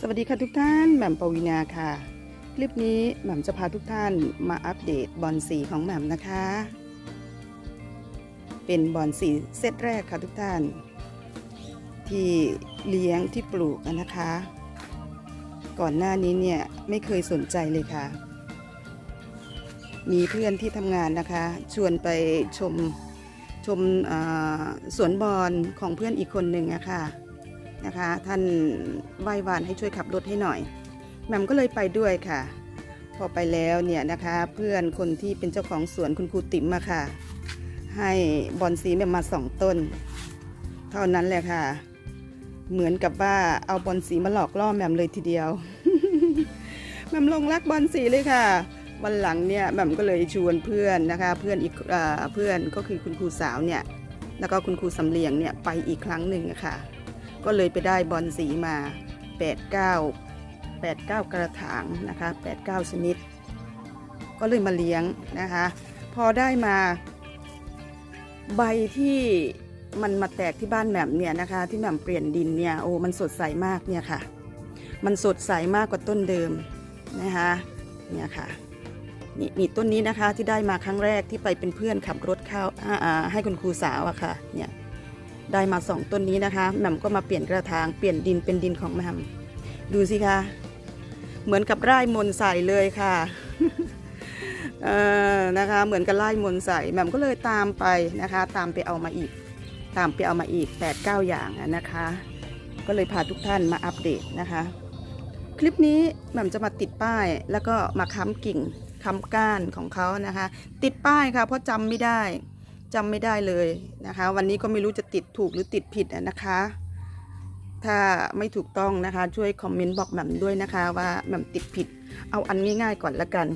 สวัสดีค่ะทุกท่านแหม่มปวีนาค่ะ คลิปนี้แหม่มจะพาทุกท่านมาอัปเดตบอลสีของแหม่มนะคะ เป็นบอลสีเซตแรกค่ะทุกท่าน ที่เลี้ยงที่ปลูกนะคะ ก่อนหน้านี้เนี่ยไม่เคยสนใจเลยค่ะ มีเพื่อนที่ทำงานนะคะ ชวนไปชมชมสวนบอลของเพื่อนอีกคนหนึ่งอะค่ะ นะคะ ท่านไหว้วานให้ช่วยขับรถให้หน่อยแหม่มก็เลยไปด้วยค่ะ พอไปแล้วเนี่ยนะคะ เพื่อนคนที่เป็นเจ้าของสวนคุณครูติ๋มมาค่ะ ให้บอนสีแหม่มมาสองต้น เท่านั้นแหละค่ะ เหมือนกับว่าเอาบอนสีมาหลอกล่อแหม่มเลยทีเดียวแหม่มลงรักบอนสีเลยค่ะวันหลังเนี่ยแหม่มก็เลยชวนเพื่อนนะคะ เพื่อนอีกเพื่อนก็คือคุณครูสาวเนี่ยแล้วก็คุณครูสำเลียงเนี่ยไปอีกครั้งหนึ่งะค่ะ ก็เลยไปได้บอลสีมา 8 9 8 9 กระถางนะคะ 8 9 ชนิด ก็เลยมาเลี้ยงนะคะ พอได้มา ใบที่มันมาแตกที่บ้านแหม่มเนี่ยนะคะ ที่แหม่มเปลี่ยนดินเนี่ยโอ้มันสดใสมากเนี่ยค่ะ มันสดใสมากกว่าต้นเดิมนะคะเนี่ยค่ะนี่นี่ต้นนี้นะคะที่ได้มาครั้งแรกที่ไปเป็นเพื่อนขับรถเข้าอ่าอ่าให้คุณครูสาวอะค่ะเนี่ย ได้มาสองต้นนี้นะคะแหม่มก็มาเปลี่ยนกระถางเปลี่ยนดินเป็นดินของแหม่มดูสิคะเหมือนกับไร่มนใส่เลยค่ะนะคะเหมือนกับไร่มนใส่แหม่มก็เลยตามไปนะคะ ตามไปเอามาอีก ตามไปเอามาอีก8ปดเอย่างนะคะ ก็เลยพาทุกท่านมาอัปเดตนะคะ คลิปนี้แหม่มจะมาติดป้ายแล้วก็มาค้ำกิ่งค้ำก้านของเขานะคะ ติดป้ายค่ะเพราะจำไม่ได้ จำไม่ได้เลยนะคะ วันนี้ก็ไม่รู้จะติดถูกหรือติดผิดอะนะคะ ถ้าไม่ถูกต้องนะคะ ช่วยคอมเมนต์บอกแหม่มด้วยนะคะ ว่าแหม่มติดผิด เอาอันง่ายๆก่อนละกัน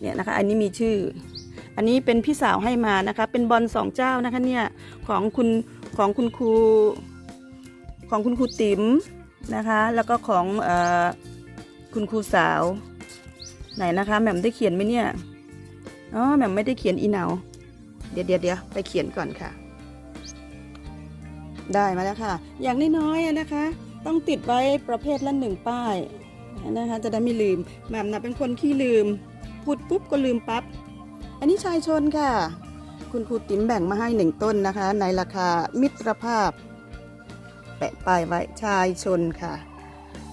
เนี่ยนะคะ อันนี้มีชื่อ อันนี้เป็นพี่สาวให้มานะคะ เป็นบอลสองเจ้านะคะเนี่ยของคุณของคุณครูของคุณครูติ๋มนะคะ แล้วก็ของอคุณครูสาวไหนนะคะแหม่มได้เขียนไหมเนี่ยอ๋อแหม่มไม่ได้เขียนอีเนา เดี๋ยวเดี๋ยวเดี๋ยวไปเขียนก่อนค่ะ ได้มาแล้วค่ะ อย่างน้อยๆนะคะ ต้องติดไว้ประเภทละหนึ่งป้ายนะคะจะได้ไม่ลืมแหม่มนะเป็นคนขี้ลืม พูดปุ๊บก็ลืมปั๊บอันนี้ชายชนค่ะ คุณครูติ๋มแบ่งมาให้หนึ่งต้นนะคะ ในราคามิตรภาพ แปะป้ายไว้ชายชนค่ะ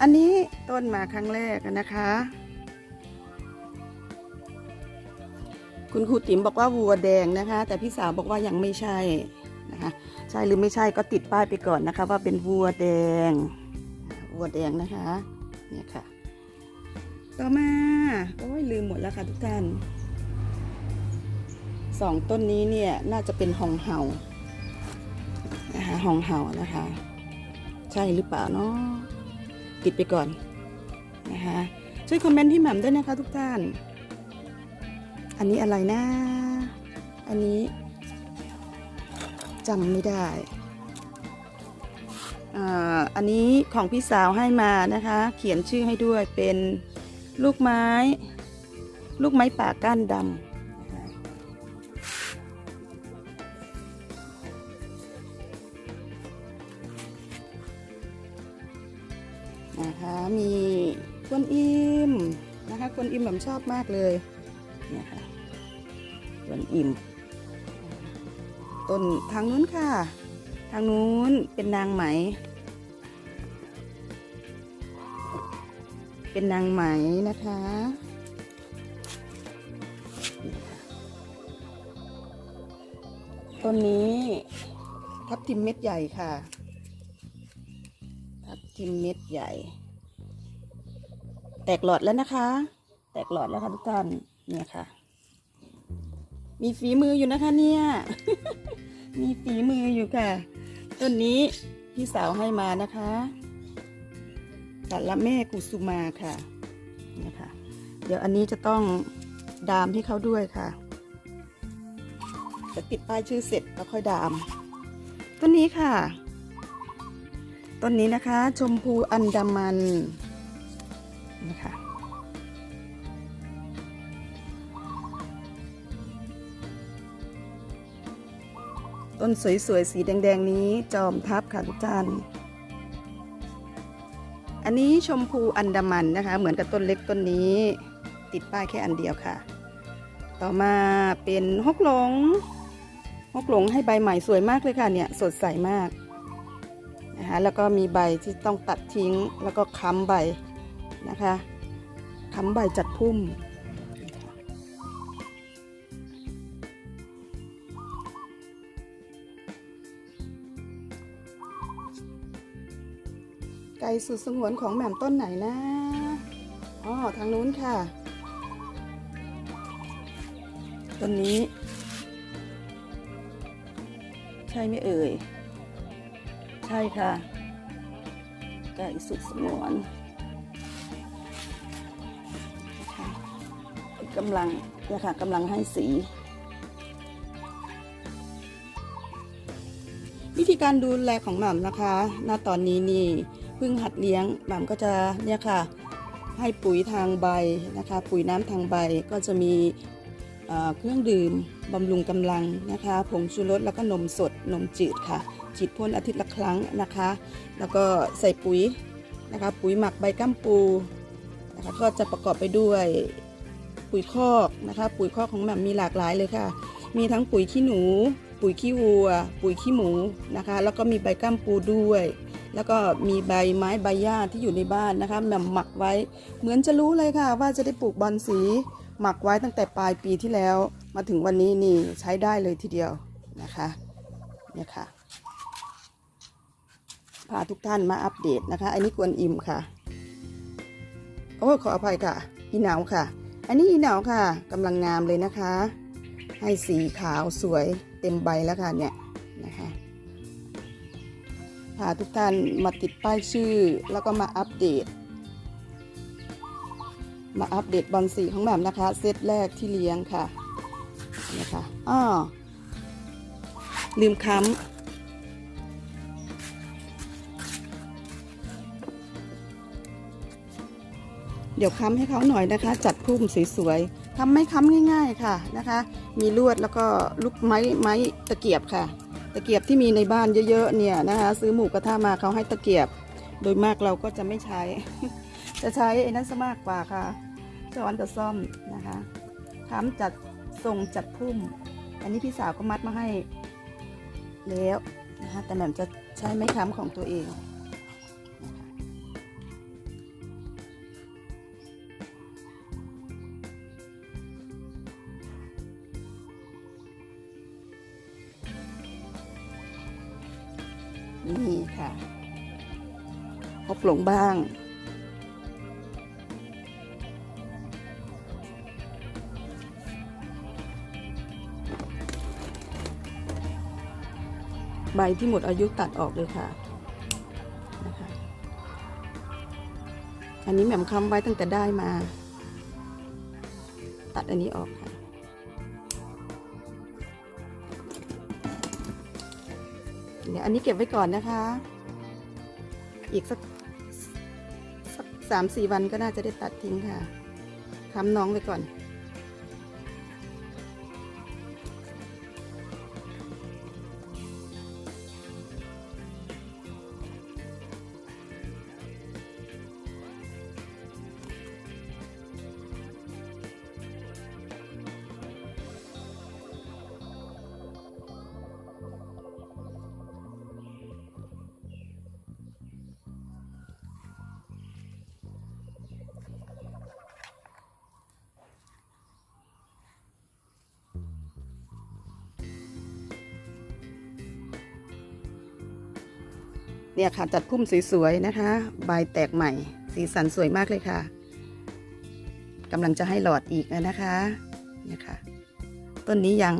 อันนี้ต้นมาครั้งแรกนะคะ คุณครูติ๋มบอกว่าวัวแดงนะคะ แต่พี่สาวบอกว่ายังไม่ใช่นะคะใช่หรือไม่ใช่ก็ติดป้ายไปก่อนนะคะ ว่าเป็นวัวแดงวัวแดงนะคะเนี่ยค่ะ ต่อมาโอ้ยลืมหมดแล้วค่ะทุกท่านสองต้นนี้เนี่ยน่าจะเป็นหองเห่านะคะหองเห่านะคะ ใช่หรือเปล่าเนาะติดไปก่อนนะคะช่วยคอมเมนต์ที่แหม่มด้วยนะคะทุกท่าน อันนี้อะไรนะ อันนี้จำไม่ได้อ่าอันนี้ของพี่สาวให้มานะคะ เขียนชื่อให้ด้วยเป็นลูกไม้ ลูกไม้ป่าก้านดำนะคะนะคะมีกวนอิมนะคะกวนอิมแบบชอบมากเลยเนี่ยค่ะ สวนอิ่ม ต้นทางนู้นค่ะ ทางนู้นเป็นนางไหม เป็นนางไหมนะคะต้นนี้ทับทิมเม็ดใหญ่ค่ะ ทับทิมเม็ดใหญ่ แตกหลอดแล้วนะคะ แตกหลอดแล้วค่ะทุกท่านเนี่ยค่ะ มีฝีมืออยู่นะคะเนี่ย มีฝีมืออยู่ค่ะ ต้นนี้พี่สาวให้มานะคะกัดละแม่กุสุมาค่ะเนี่ค่ะเดี๋ยวอันนี้จะต้องดามให้เขาด้วยค่ะ จะติดป้ายชื่อเสร็จแล้วค่อยดาม ต้นนี้ค่ะ ต้นนี้นะคะ ชมพูอันดามันนะคะ ต้นสวยๆ สีแดงๆ นี้จอมทับค่ะทุกท่าน อันนี้ชมพูอันดามันนะคะ เหมือนกับต้นเล็กต้นนี้ ติดป้ายแค่อันเดียวค่ะ ต่อมาเป็นฮกหลงฮกหลงให้ใบใหม่สวยมากเลยค่ะเนี่ยสดใสมากนะคะแล้วก็มีใบที่ต้องตัดทิ้งแล้วก็ค้ำใบนะคะค้ำใบจัดพุ่ม ไก่สุดสงวนของแหม่มต้นไหนนะอ๋อทางนู้นค่ะ ต้นนี้ ใช่ไหมเอ่ย ใช่ค่ะ ไก่สุดสงวนกำลังเนี่ยค่ะกำลังให้สี วิธีการดูแลของหม่ำนะคะ ณตอนนี้นี่ พิ่งหัดเลี้ยงหม่ำก็จะเนี่ยค่ะให้ปุ๋ยทางใบนะคะ ปุ๋ยน้ำทางใบก็จะมีเเครื่องดื่มบำรุงกำลังนะคะผงชูรสแล้วก็นมสดนมจืดค่ะฉีดพ่นอาทิตย์ละครั้งนะคะ แล้วก็ใส่ปุ๋ยนะคะปุ๋ยหมักใบก้มปูนะคะก็จะประกอบไปด้วยปุ๋ยคอกนะคะ ปุ๋ยคอกของแหม่มมีหลากหลายเลยค่ะ มีทั้งปุ๋ยขี้หนู ปุ๋ยขี้วัว ปุ๋ยขี้หมูนะคะ แล้วก็มีใบก้มปูด้วย แล้วก็มีใบไม้ใบหญ้าที่อยู่ในบ้านนะคะแหม่มหมักไว้ เหมือนจะรู้เลยค่ะ ว่าจะได้ปลูกบอนสี หมักไว้ตั้งแต่ปลายปีที่แล้ว มาถึงวันนี้นี่ใช้ได้เลยทีเดียวนะคะเนี่ยค่ะพาทุกท่านมาอัปเดตนะคะ อันนี้กวนอิมค่ะ โอ้ขออภัยค่ะ อีหนาวค่ะ อันนี้อีหนาวค่ะกำลังงามเลยนะคะ ให้สีขาวสวยเต็มใบแล้วค่ะเนี่ย พาทุกท่านมาติดป้ายชื่อ แล้วก็มาอัปเดต มาอัปเดตบอลสีของแหม่นะคะ เซตแรกที่เลี้ยงค่ะนะคะอ้อลืมค้ำเดี๋ยวค้ำให้เขาหน่อยนะคะ จัดพุ่มสวยๆทำไม่ค้ำง่าย ๆค่ะนะคะ มีลวดแล้วก็ลูกไม้ไม้ตะเกียบค่ะ ตะเกียบที่มีในบ้านเยอะๆเนี่ยนะคะซื้อหมูกระทะมาเขาให้ตะเกียบ โดยมากเราก็จะไม่ใช้ จะใช้ไอ้นั้นซะมากกว่าค่ะช้อนกับซ่อมนะคะค้ำจัดทรงจัดพุ่ม อันนี้พี่สาวก็มัดมาให้แล้วนะคะแต่แหม่มจะใช้ไม้ค้ำของตัวเอง นี่ค่ะพบหลงบ้างใบที่หมดอายุตัดออกเลยค่ะนะคะอันนี้แหม่มค้ำไว้ตั้งแต่ได้มา ตัดอันนี้ออกค่ะ เนี่ยอันนี้เก็บไว้ก่อนนะคะ อีกสักสักสามสี่วันก็น่าจะได้ตัดทิ้งค่ะทำน้องไว้ก่อน เนี่ยค่ะจัดพุ่มสวยๆนะคะ ใบแตกใหม่ สีสันสวยมากเลยค่ะกำลังจะให้หลอดอีกนะคะเนี่ยค่ะ ต้นนี้ยัง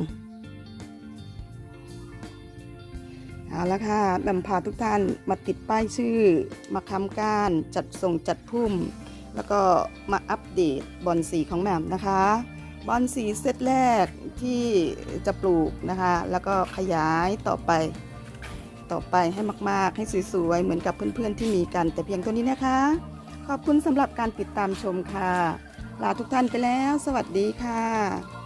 เอาละค่ะแบมพาทุกท่านมาติดป้ายชื่อ มาค้ำก้าน จัดส่งจัดพุ่ม แล้วก็มาอัปเดตบอลสีของแหม่มนะคะ บอลสีเซตแรกที่จะปลูกนะคะ แล้วก็ขยายต่อไป ต่อไปให้มาก ๆ ให้สวย ๆ เหมือนกับเพื่อน ๆ ที่มีกัน แต่เพียงเท่านี้นะคะ ขอบคุณสำหรับการติดตามชมค่ะ ลาทุกท่านไปแล้ว สวัสดีค่ะ